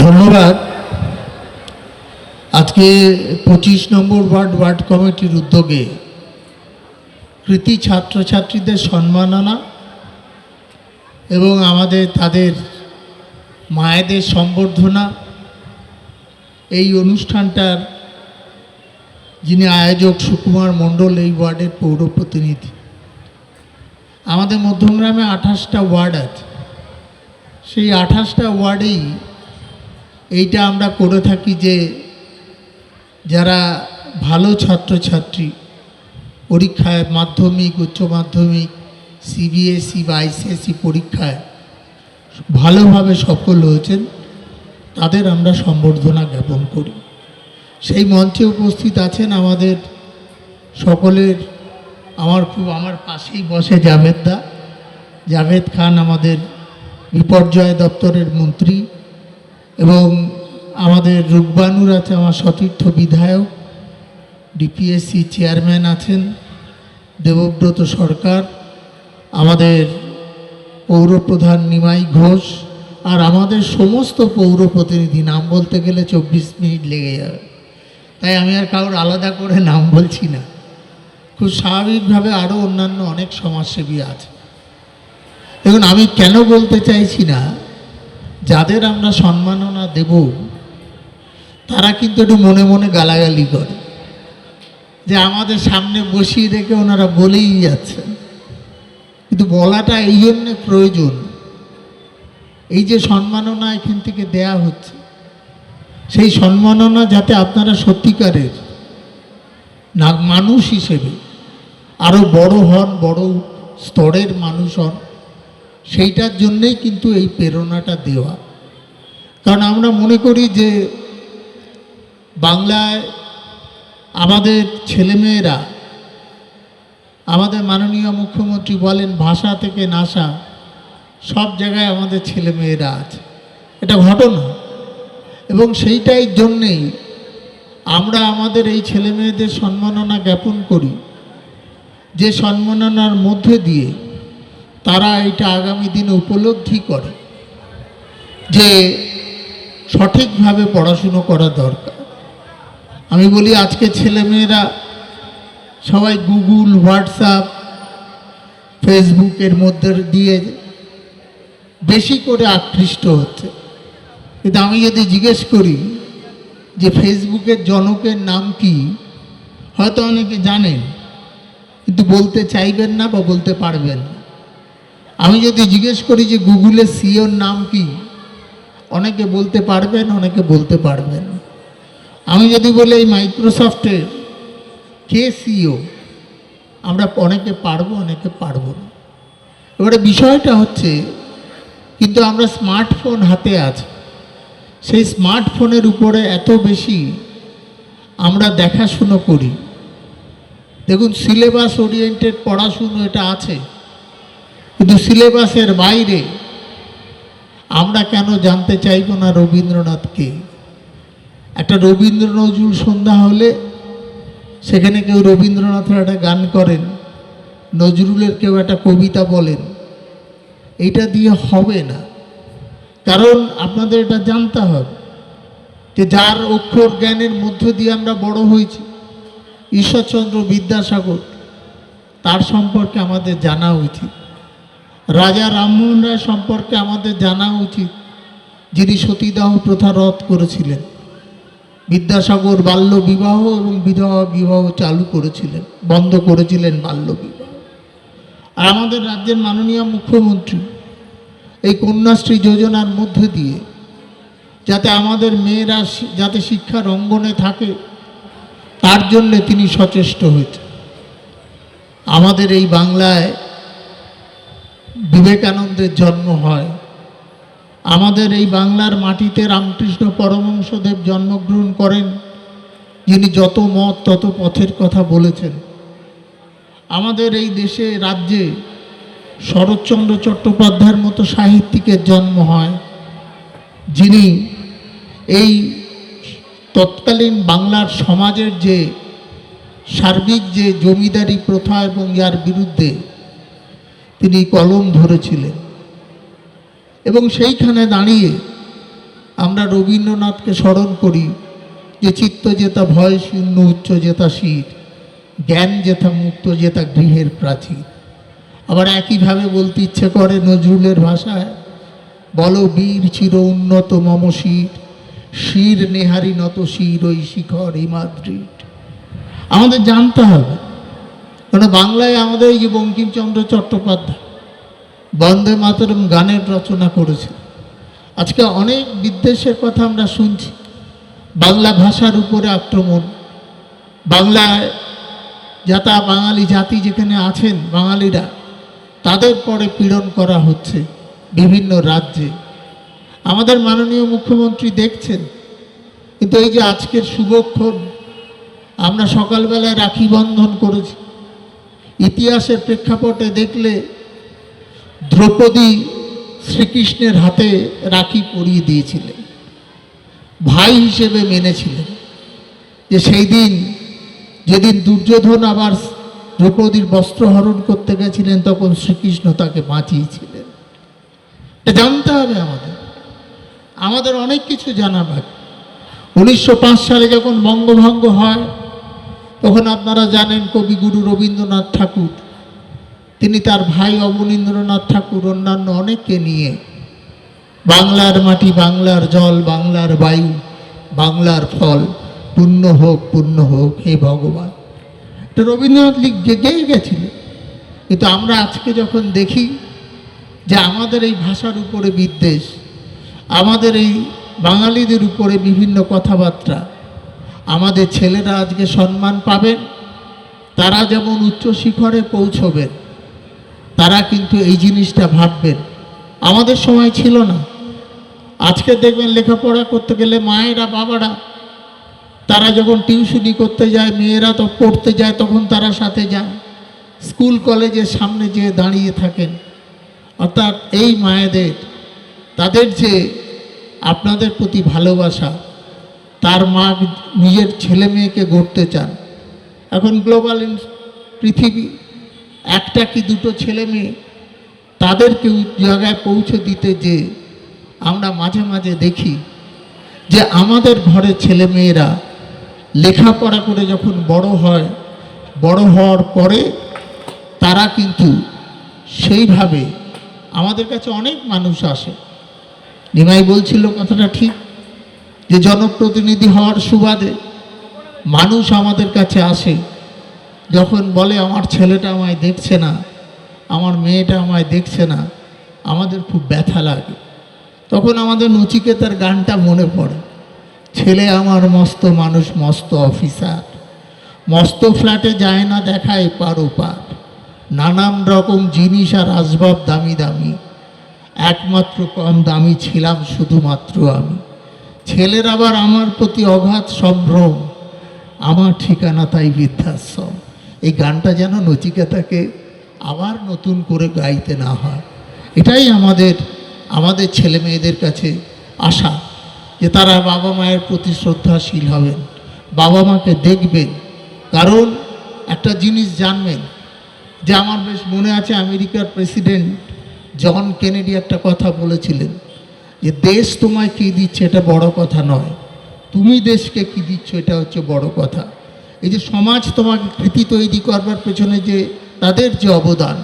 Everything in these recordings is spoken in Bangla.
ধন্যবাদ। আজকে পঁচিশ নম্বর ওয়ার্ড ওয়ার্ড কমিটির উদ্যোগে কৃতি ছাত্রছাত্রীদের সম্মাননা এবং আমাদের, তাদের মায়েদের সম্বর্ধনা, এই অনুষ্ঠানটার যিনি আয়োজক সুকুমার মণ্ডল, এই ওয়ার্ডের পৌর প্রতিনিধি। আমাদের মধ্যমগ্রামে আঠাশটা ওয়ার্ড আছে। সেই আঠাশটা ওয়ার্ডেই এইটা আমরা করে থাকি যে যারা ভালো ছাত্রছাত্রী, পরীক্ষায় মাধ্যমিক, উচ্চ মাধ্যমিক সিবিএসই বা আইসিএসই পরীক্ষায় ভালোভাবে সফল হয়েছেন, তাদের আমরা সম্বর্ধনা জ্ঞাপন করি। সেই মঞ্চে উপস্থিত আছেন আমাদের সকলের, আমার খুব, আমার পাশেই বসে জাভেদ দা। জাভেদ খান আমাদের বিপর্যয় দপ্তরের মন্ত্রী। এবং আমাদের রূপবানুর আছে আমার সতীর্থ বিধায়ক ডিপিএসসি চেয়ারম্যান আছেন, দেবব্রত সরকার, আমাদের পৌরপ্রধান নিমাই ঘোষ, আর আমাদের সমস্ত পৌর প্রতিনিধি নাম বলতে গেলে চব্বিশ মিনিট লেগে যাবে। তাই আমি আর কারোর আলাদা করে নাম বলছি না। খুব স্বাভাবিকভাবে আরও অন্যান্য অনেক সমাজসেবী আছে। দেখুন, আমি কেন বলতে চাইছি না যাদের আমরা সম্মাননা দেব, তারা কিন্তু একটু মনে মনে গালাগালি করে। যে আমাদের সামনে বসিয়ে রেখে ওনারা বলেই যাচ্ছেন কিন্তু বলাটা এই জন্যে প্রয়োজন। এই যে সম্মাননা এখান থেকে দেয়া হচ্ছে, সেই সম্মাননা যাতে আপনারা সত্যিকারের না মানুষ হিসেবে আরও বড় হন, বড় স্তরের মানুষ হন সেইটার জন্যেই কিন্তু এই প্রেরণাটা দেওয়া। কারণ আমরা মনে করি যে বাংলায় আমাদের ছেলেমেয়েরা, আমাদের মাননীয় মুখ্যমন্ত্রী বলেন, ভাষা থেকে নাসা, সব জায়গায় আমাদের ছেলেমেয়েরা আছে। এটা ঘটনা। এবং সেইটাই জন্যেই আমরা আমাদের এই ছেলেমেয়েদের সম্মাননা জ্ঞাপন করি। যে সম্মাননার মধ্যে দিয়ে তারা এটা আগামী দিনে উপলব্ধি করে যে সঠিকভাবে পড়াশুনো করা দরকার। আমি বলি, আজকে ছেলেমেয়েরা সবাই গুগল, হোয়াটসঅ্যাপ ফেসবুকের মধ্যে দিয়ে বেশি করে আকৃষ্ট হচ্ছে। কিন্তু আমি যদি জিজ্ঞেস করি যে ফেসবুকের জনকের নাম কি, হয়তো অনেকে জানেন, কিন্তু বলতে চাইবেন না বা বলতে পারবেন না। আমি যদি জিজ্ঞেস করি যে গুগলের সিওর নাম কি, অনেকে বলতে পারবেন, অনেকে বলতে পারবেন আমি যদি বলি এই মাইক্রোসফটের কে সিও আমরা অনেকে পারব অনেকে পারব না। এবারে বিষয়টা হচ্ছে, কিন্তু আমরা স্মার্টফোন হাতে আছে। সেই স্মার্টফোনের উপরে এত বেশি আমরা দেখাশুনো করি। দেখুন, সিলেবাস ওরিয়েন্টেড পড়াশুনো এটা আছে। কিন্তু সিলেবাসের বাইরে আমরা কেন জানতে চাইব না রবীন্দ্রনাথকে? একটা রবীন্দ্র নজরুল সন্ধ্যা হলে সেখানে কেউ রবীন্দ্রনাথের একটা গান করেন, নজরুলের কেউ একটা কবিতা বলেন, এটা দিয়ে হবে না। কারণ আপনাদের এটা জানতে হবে যে যার অক্ষর জ্ঞানের মধ্য দিয়ে আমরা বড় হয়েছি, ঈশ্বরচন্দ্র বিদ্যাসাগর, তার সম্পর্কে আমাদের জানা উচিত। রাজা রামমোহন রায় সম্পর্কে আমাদের জানা উচিত, যিনি সতীদাহ প্রথা রদ করেছিলেন। বিদ্যাসাগর বাল্য বিবাহ এবং বিধবা বিবাহ চালু করেছিলেন, বন্ধ করেছিলেন বাল্য বিবাহ। আর আমাদের রাজ্যের মাননীয় মুখ্যমন্ত্রী এই কন্যাশ্রী যোজনার মধ্যে দিয়ে যাতে আমাদের মেয়েরা যাতে শিক্ষার অঙ্গনে থাকে, তার জন্যে তিনি সচেষ্ট হয়েছেন। আমাদের এই বাংলায় বিবেকানন্দের জন্ম হয়। আমাদের এই বাংলার মাটিতে রামকৃষ্ণ পরমহংসদেব জন্মগ্রহণ করেন, যিনি যত মত তত পথের কথা বলেছেন। আমাদের এই দেশে, রাজ্যে শরৎচন্দ্র চট্টোপাধ্যায়ের মতো সাহিত্যিকের জন্ম হয়, যিনি এই তৎকালীন বাংলার সমাজের যে সার্বিক যে জমিদারি প্রথা এবং ইয়ার বিরুদ্ধে তিনি কলম ধরেছিলেন। এবং সেইখানে দাঁড়িয়ে আমরা রবীন্দ্রনাথকে স্মরণ করি যে চিত্ত জেতা ভয়, শূন্য, উচ্চ জেতা শীত, জ্ঞান জেতা মুক্ত জেতা গৃহের প্রাচীর আবার একইভাবে বলতে ইচ্ছে করে নজরুলের ভাষায়, বল বীর চির উন্নত মম শির শির নেহারি নত শির ওই শিখর হিমাদ্রিট আমাদের জানতে হবে কারণ বাংলায় আমাদের এই যে বঙ্কিমচন্দ্র চট্টোপাধ্যায়, বন্দে মাতরম গানের রচনা করেছে। আজকে অনেক বিদ্বেষের কথা আমরা শুনছি। বাংলা ভাষার উপরে আক্রমণ, বাংলায় যাতা বাঙালি জাতি যেখানে আছেন বাঙালিরা, তাদের পরে পীড়ন করা হচ্ছে বিভিন্ন রাজ্যে। আমাদের মাননীয় মুখ্যমন্ত্রী দেখছেন, কিন্তু এই যে আজকের শুভক্ষণ, আমরা সকালবেলায় রাখি বন্ধন করেছি। ইতিহাসের প্রেক্ষাপটে দেখলে দ্রৌপদী শ্রীকৃষ্ণের হাতে রাখি পরিয়ে দিয়েছিলেন, ভাই হিসেবে মেনেছিলেন। যে সেই দিন যেদিন দুর্যোধন আবার দ্রৌপদীর বস্ত্র হরণ করতে গেছিলেন, তখন শ্রীকৃষ্ণ তাকে বাঁচিয়েছিলেন। এটা জানতে হবে আমাদের। আমাদের অনেক কিছু জানা বাকি। উনিশশো সালে যখন বঙ্গভঙ্গ হয় তখন আপনারা জানেন কবিগুরু রবীন্দ্রনাথ ঠাকুর। তিনি তার ভাই অবনীন্দ্রনাথ ঠাকুর, অন্যান্য অনেককে নিয়ে বাংলার মাটি, বাংলার জল, বাংলার বায়ু, বাংলার ফল পূর্ণ হোক পূর্ণ হোক, হে ভগবান। তো রবীন্দ্রনাথ লিখ গেয়ে গেছিল কিন্তু আমরা আজকে যখন দেখি যে আমাদের এই ভাষার উপরে বিদ্বেষ, আমাদের এই বাঙালিদের উপরে বিভিন্ন কথাবার্তা আমাদের ছেলেরা আজকে সম্মান পাবেন তারা যেমন উচ্চ শিখরে পৌঁছবেন তারা কিন্তু এই জিনিসটা ভাববেন আমাদের সময় ছিল না। আজকে দেখবেন লেখাপড়া করতে গেলে মায়েরা, বাবারা, তারা যখন টিউশনি করতে যায়, মেয়েরা তো পড়তে যায়, তখন তারা সাথে যান স্কুল, কলেজের সামনে যে দাঁড়িয়ে থাকেন। অর্থাৎ এই মায়েদের, তাদের যে আপনাদের প্রতি ভালোবাসা তার মা নিজের ছেলে মেয়েকে গড়তে চান। এখন গ্লোবাল পৃথিবী, একটা কি দুটো ছেলে মেয়ে তাদেরকে জায়গায় পৌঁছে দিতে যে আমরা মাঝে মাঝে দেখি যে আমাদের ঘরের ছেলে মেয়েরা লেখাপড়া করে যখন বড় হয়, বড় হওয়ার পরে তারা কিন্তু সেইভাবে আমাদের কাছে অনেক মানুষ আসে। নিমাই বলছিল কথাটা ঠিক? যে জনপ্রতিনিধি হওয়ার সুবাদে মানুষ আমাদের কাছে আসে, যখন বলে, আমার ছেলেটা আমায় দেখছে না, আমার মেয়েটা আমায় দেখছে না, আমাদের খুব ব্যথা লাগে। তখন আমাদের নচিকেতার গানটা মনে পড়ে, ছেলে আমার মস্ত মানুষ, মস্ত অফিসার, মস্ত ফ্ল্যাটে যায় না দেখায় পার ওপার নানান রকম জিনিস আর আসবাব দামি দামি, একমাত্র কম দামি ছিলাম শুধুমাত্র আমি। ছেলের আবার আমার প্রতি অগাধ সম্ভ্রম। আমার ঠিকানা তাই বৃদ্ধাশ্রম। এই গানটা যেন নচিকেতাকে আবার নতুন করে গাইতে না হয়। এটাই আমাদের আমাদের ছেলে মেয়েদের কাছে আশা যে তারা বাবা মায়ের প্রতি শ্রদ্ধাশীল হবেন। বাবা মাকে দেখবেন। কারণ একটা জিনিস জানবেন যে আমার বেশ মনে আছে আমেরিকার প্রেসিডেন্ট জন কেনেডি একটা কথা বলেছিলেন। যে দেশ তোমায় কী দিচ্ছে এটা বড় কথা নয়। তুমি দেশকে কী দিচ্ছ এটা হচ্ছে বড় কথা। এই যে সমাজ তোমাকে কৃতি তৈরি করবার পেছনে যে তাদের যে অবদান,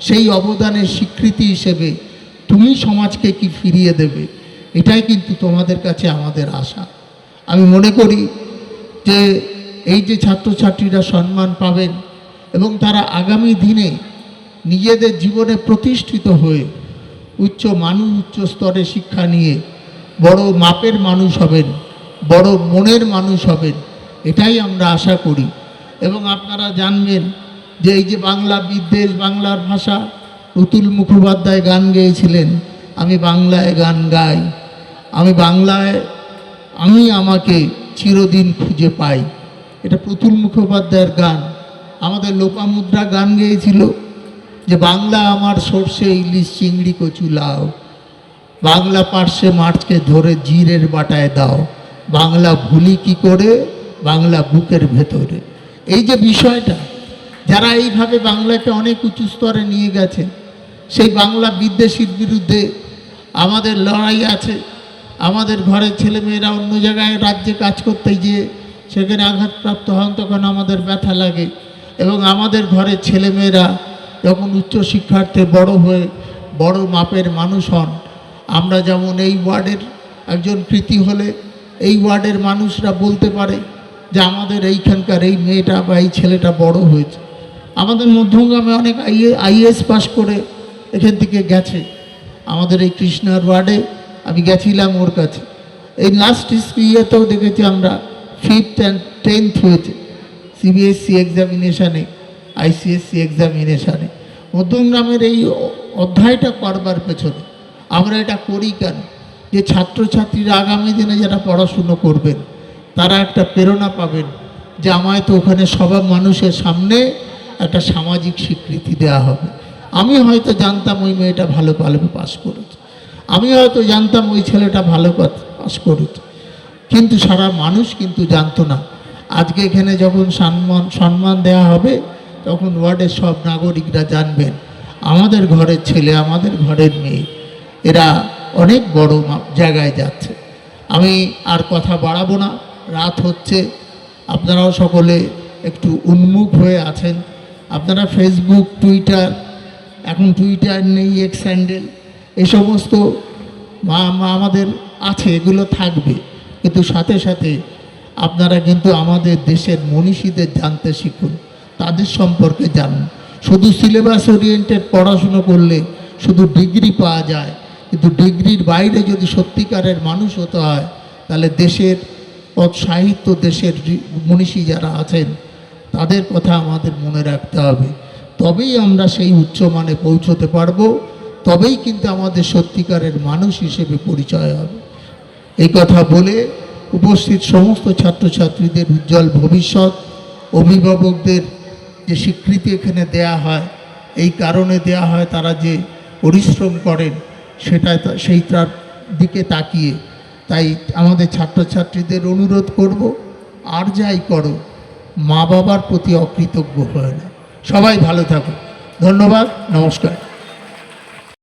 সেই অবদানের স্বীকৃতি হিসেবে তুমি সমাজকে কি ফিরিয়ে দেবে, এটাই কিন্তু তোমাদের কাছে আমাদের আশা। আমি মনে করি যে এই যে ছাত্রছাত্রীরা সম্মান পাবেন এবং তারা আগামী দিনে নিজেদের জীবনে প্রতিষ্ঠিত হয়ে উচ্চ মানুষ উচ্চ স্তরে শিক্ষা নিয়ে বড় মাপের মানুষ হবেন, বড় মনের মানুষ হবেন, এটাই আমরা আশা করি। এবং আপনারা জানবেন যে এই যে বাংলা বিদ্বেষ, বাংলার ভাষা রতুল মুখোপাধ্যায় গান গেয়েছিলেন, আমি বাংলায় গান গাই। আমি বাংলায়, আমি আমাকে চিরদিন খুঁজে পাই। এটা প্রতুল মুখোপাধ্যায়ের গান। আমাদের লোপামুদ্রা গান গেয়েছিল। যে বাংলা আমার সর্ষে, ইলিশ, চিংড়ি, কচু লাও। বাংলা পার্শ্বে মাঠকে ধরে জিরের বাটায় দাও। বাংলা ভুলি কি করে? বাংলা বুকের ভেতরে। এই যে বিষয়টা, যারা এইভাবে বাংলাকে অনেক উঁচু স্তরে নিয়ে গেছে, সেই বাংলা বিদ্বেষীর বিরুদ্ধে আমাদের লড়াই আছে। আমাদের ঘরের ছেলেমেয়েরা অন্য জায়গায় রাজ্যে কাজ করতে গিয়ে সেখানে আঘাতপ্রাপ্ত হন, তখন আমাদের ব্যথা লাগে। এবং আমাদের ঘরের ছেলেমেয়েরা যখন উচ্চ শিক্ষার্থে বড় হয়ে বড় মাপের মানুষ হন, আমরা যেমন এই ওয়ার্ডের একজন কৃতি হলে এই ওয়ার্ডের মানুষরা বলতে পারে যে আমাদের এইখানকার এই মেয়েটা বা এই ছেলেটা বড় হয়েছে। আমাদের মধ্যমগ্রামে অনেক আইএ আইএস পাশ করে এখান থেকে গেছে। আমাদের এই কৃষ্ণার ওয়ার্ডে আমি গেছিলাম ওর কাছে। এই লাস্ট ইয়েতেও দেখেছি আমরা ফিফথ অ্যান্ড টেন্থ হয়েছে। সিবিএসসি এক্সামিনেশানে আইসিএসসি এক্সামিনেশানে মধ্যমগ্রামের এই অধ্যায়টা করবার পেছনে আমরা এটা করি কেন? যে ছাত্রছাত্রীরা আগামী দিনে যারা পড়াশুনো করবেন, তারা একটা প্রেরণা পাবেন যে আমায় তো ওখানে সবার মানুষের সামনে একটা সামাজিক স্বীকৃতি দেওয়া হবে। আমি হয়তো জানতাম ওই মেয়েটা ভালো পালবে পাশ করেছে। আমি হয়তো জানতাম ওই ছেলেটা ভালো পাশ করেছে। কিন্তু সারা মানুষ কিন্তু জানতো না। আজকে এখানে যখন সম্মান সম্মান দেওয়া হবে তখন ওয়ার্ডের সব নাগরিকরা জানবেন, আমাদের ঘরের ছেলে, আমাদের ঘরের মেয়ে, এরা অনেক বড় জায়গায় যাচ্ছে। আমি আর কথা বাড়াবো না, রাত হচ্ছে, আপনারাও সকলে একটু উন্মুখ হয়ে আছেন। আপনারা ফেসবুক টুইটার এখন টুইটার নেই এক্স স্যান্ডেল এ সমস্ত মা আমাদের আছে, এগুলো থাকবে। কিন্তু সাথে সাথে আপনারা কিন্তু আমাদের দেশের মনীষীদের জানতে শিখুন। তাদের সম্পর্কে জানুন শুধু সিলেবাস ওরিয়েন্টেড পড়াশুনো করলে শুধু ডিগ্রি পাওয়া যায়। কিন্তু ডিগ্রির বাইরে যদি সত্যিকারের মানুষ হতে হয়, তাহলে দেশের সাহিত্য দেশের মনীষী যারা আছেন, তাদের কথা আমাদের মনে রাখতে হবে। তবেই আমরা সেই উচ্চ উচ্চমানে পৌঁছতে পারব, তবেই কিন্তু আমাদের সত্যিকারের মানুষ হিসেবে পরিচয় হবে। এই কথা বলে উপস্থিত সমস্ত ছাত্রছাত্রীদের উজ্জ্বল ভবিষ্যৎ, অভিভাবকদের যে স্বীকৃতি এখানে দেয়া হয়, এই কারণে দেয়া হয় তারা যে পরিশ্রম করেন সেটা সেইটার দিকে তাকিয়ে। তাই আমাদের ছাত্রছাত্রীদের অনুরোধ করব, আর যাই করো মা বাবার প্রতি অকৃতজ্ঞ হয় না। সবাই ভালো থাকুন ধন্যবাদ, নমস্কার।